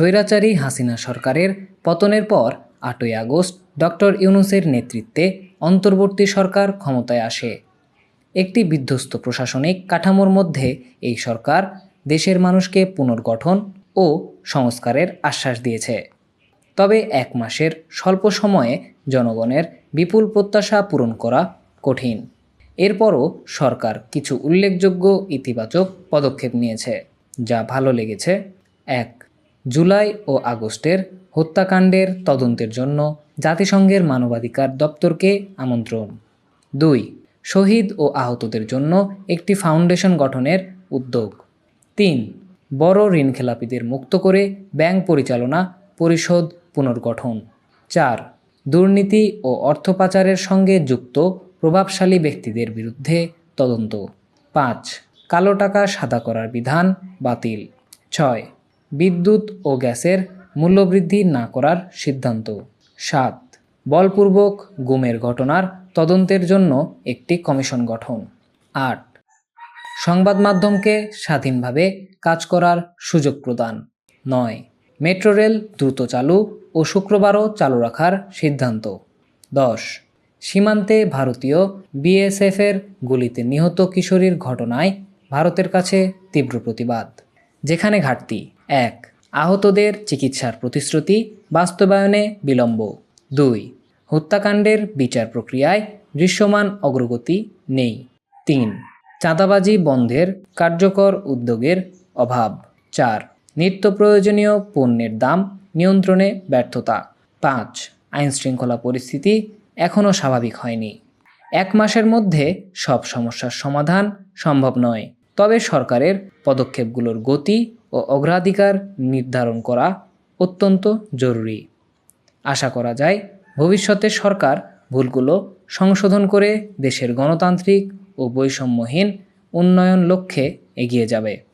স্বৈরাচারী হাসিনা সরকারের পতনের পর আটই আগস্ট ডক্টর ইউনুসের নেতৃত্বে অন্তর্বর্তী সরকার ক্ষমতায় আসে। একটি বিধ্বস্ত প্রশাসনিক কাঠামোর মধ্যে এই সরকার দেশের মানুষকে পুনর্গঠন ও সংস্কারের আশ্বাস দিয়েছে। তবে এক মাসের স্বল্প সময়ে জনগণের বিপুল প্রত্যাশা পূরণ করা কঠিন। এরপরও সরকার কিছু উল্লেখযোগ্য ইতিবাচক পদক্ষেপ নিয়েছে, যা ভালো লেগেছে। এক জুলাই ও আগস্টের হত্যাকাণ্ডের তদন্তের জন্য জাতিসংঘের মানবাধিকার দপ্তরকে আমন্ত্রণ। দুই, শহীদ ও আহতদের জন্য একটি ফাউন্ডেশন গঠনের উদ্যোগ। তিন, বড় ঋণখেলাপিদের মুক্ত করে ব্যাংক পরিচালনা পরিষদ পুনর্গঠন। চার, দুর্নীতি ও অর্থ পাচারের সঙ্গে যুক্ত প্রভাবশালী ব্যক্তিদের বিরুদ্ধে তদন্ত। পাঁচ, কালো টাকা সাদা করার বিধান বাতিল। ছয় বিদ্যুৎ ও গ্যাসের মূল্যবৃদ্ধি না করার সিদ্ধান্ত। সাত, বলপূর্বক গুমের ঘটনার তদন্তের জন্য একটি কমিশন গঠন। আট, সংবাদ মাধ্যমকে স্বাধীনভাবে কাজ করার সুযোগ প্রদান। নয়, মেট্রো রেল দ্রুত চালু ও শুক্রবারও চালু রাখার সিদ্ধান্ত। দশ, সীমান্তে ভারতীয় বিএসএফের গুলিতে নিহত কিশোরীর ঘটনায় ভারতের কাছে তীব্র প্রতিবাদ। যেখানে ঘাটতি এক, আহতদের চিকিৎসার প্রতিশ্রুতি, বাস্তবায়নে বিলম্ব। দুই, হত্যাকাণ্ডের বিচার প্রক্রিয়ায় দৃশ্যমান অগ্রগতি নেই। তিন, চাঁদাবাজি বন্ধের কার্যকর উদ্যোগের অভাব। চার নিত্য প্রয়োজনীয় পণ্যের দাম নিয়ন্ত্রণে ব্যর্থতা। পাঁচ, আইনশৃঙ্খলা পরিস্থিতি এখনও স্বাভাবিক হয়নি। এক মাসের মধ্যে সব সমস্যার সমাধান সম্ভব নয়। তবে সরকারের পদক্ষেপগুলোর গতি ও অগ্রাধিকার নির্ধারণ করা অত্যন্ত জরুরি। আশা করা যায়, ভবিষ্যতে সরকার ভুলগুলো সংশোধন করে দেশের গণতান্ত্রিক ও বৈষম্যহীন উন্নয়ন লক্ষ্যে এগিয়ে যাবে।